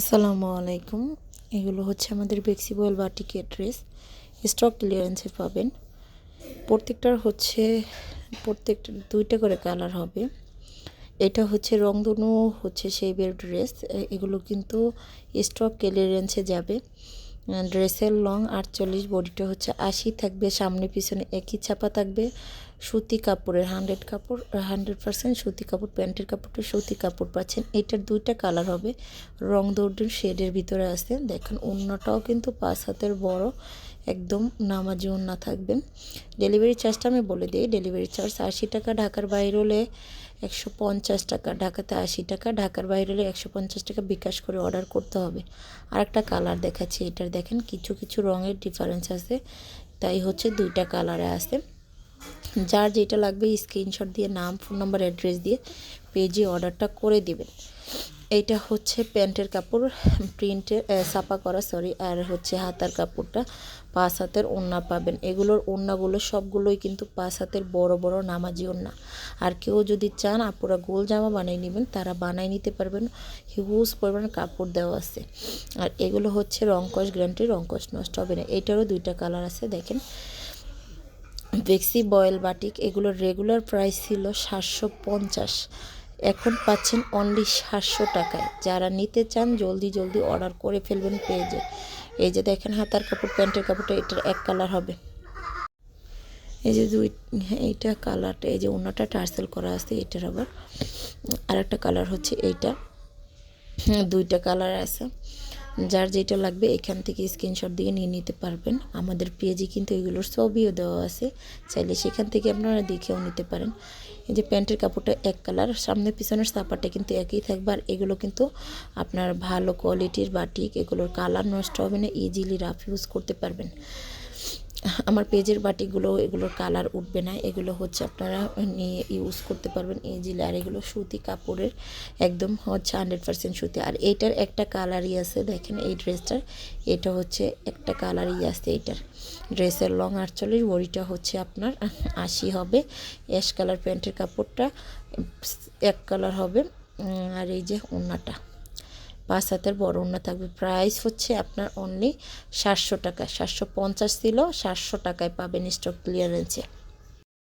আসসালামু আলাইকুম। এগুলো হচ্ছে আমাদের বেক্সিবয়েল বাটিকের ড্রেস স্টক ক্লিয়ারেন্সে পাবেন। প্রত্যেকটার হচ্ছে প্রত্যেকটা দুইটা করে কালার হবে। এটা হচ্ছে রংধনু হচ্ছে শেপের ড্রেস এগুলো কিন্তু স্টক ক্লিয়ারেন্সে যাবে। ড্রেসের লং আটচল্লিশ বডিটা হচ্ছে আশি থাকবে। সামনে পিছনে একই ছাপা থাকবে। সুতি কাপড়ের হান্ড্রেড কাপড়, হান্ড্রেড পার্সেন্ট সুতি কাপড়, প্যান্টের কাপড়টা সুতি কাপড় পাচ্ছেন। এটার দুইটা কালার হবে, রং দৌড়ের শেডের ভিতরে আছে। দেখেন অন্যটাও কিন্তু পাঁচ হাতের বড়, একদম নামাজি অন্য থাকবেন। ডেলিভারি চার্জটা আমি বলে দিই, ডেলিভারি চার্জ আশি টাকা, ঢাকার বাইরে হলে একশো পঞ্চাশ টাকা, ঢাকাতে আশি টাকা, ঢাকার বাইরে হলে একশো পঞ্চাশ টাকা বিকাশ করে অর্ডার করতে হবে। আর একটা কালার দেখাচ্ছি, এটার দেখেন, কিছু কিছু রঙের ডিফারেন্স আছে। তাই হচ্ছে দুইটা কালারে আছে। যার যেটা লাগবে স্ক্রিনশট দিয়ে, নাম ফোন নাম্বার অ্যাড্রেস দিয়ে পেজে অর্ডারটা করে দেবেন। এইটা হচ্ছে প্যান্টের কাপড়, প্রিন্টের ছাপা করা সরি আর হচ্ছে হাতার কাপড়টা। পাঁচ হাতের ওড়না পাবেন। এগুলোর ওড়নাগুলো সবগুলোই কিন্তু পাঁচ হাতের বড় বড়, নামাজি ওড়না। আর কেউ যদি চান আপুরা গোল জামা বানিয়ে নেবেন, তারা বানাই নিতে পারবেন। হিউজ পরিমাণ কাপড় দেওয়া আছে। আর এগুলো হচ্ছে রংকশ, গ্যারান্টি রংকশ নষ্ট হবে না। এটারও দুইটা কালার আছে, দেখেন। ভেক্সি বয়েল বাটিক এগুলোর রেগুলার প্রাইস ছিল সাতশো পঞ্চাশ। এখন পাচ্ছেন অনলি সাতশো টাকায়। যারা নিতে চান, জলদি জলদি অর্ডার করে ফেলবেন পেজে। এই যে দেখেন হাতার কাপড়, প্যান্টের কাপড়টা, এটার এক কালার হবে। এই যে দুই হ্যাঁ এইটা কালারটা এই যে অন্যটা টার্সেল করা আছে, এটার আবার। আর একটা কালার হচ্ছে এইটা। দুইটা কালার আছে। যার যেটা লাগবে এখান থেকে স্ক্রিনশট দিয়ে নিয়ে নিতে পারবেন। আমাদের পেজে কিন্তু এগুলোর ছবিও দেওয়া আছে। চাইলে সেখান থেকে আপনারা দেখেও নিতে পারেন। এই যে প্যান্টের কাপড়টা এক কালার সামনে পিছনের সাপারটা কিন্তু একই থাকবে। আর এগুলো কিন্তু আপনার ভালো কোয়ালিটির বাটিক এগুলোর কালার নষ্ট হবে না ইজিলি রাফ ইউজ করতে পারবেন। আমার পেজের বাটিগুলো, এগুলোর কালার উঠবে না। এগুলো হচ্ছে আপনারা নিয়ে ইউজ করতে পারবেন ইজিলি আর এগুলো সুতি কাপড়ের, একদম হচ্ছে হান্ড্রেড পারসেন্ট সুতি। আর এইটার একটা কালারই আছে, দেখেন এই ড্রেসটার এটা হচ্ছে একটা কালারই আছে এইটার ড্রেসের লং আটচল্লিশ, বড়িটা হচ্ছে আপনার আশি হবে। অ্যাশ কালার প্যান্টের কাপড়টা, এক কালার হবে। আর এই যে ওনাটা পাঁচ হাতের বড় ওড়না থাকবে। প্রাইস হচ্ছে আপনার অনলি সাতশো টাকা সাতশো পঞ্চাশ ছিল সাতশো টাকায় পাবেন স্টক ক্লিয়ারেন্সে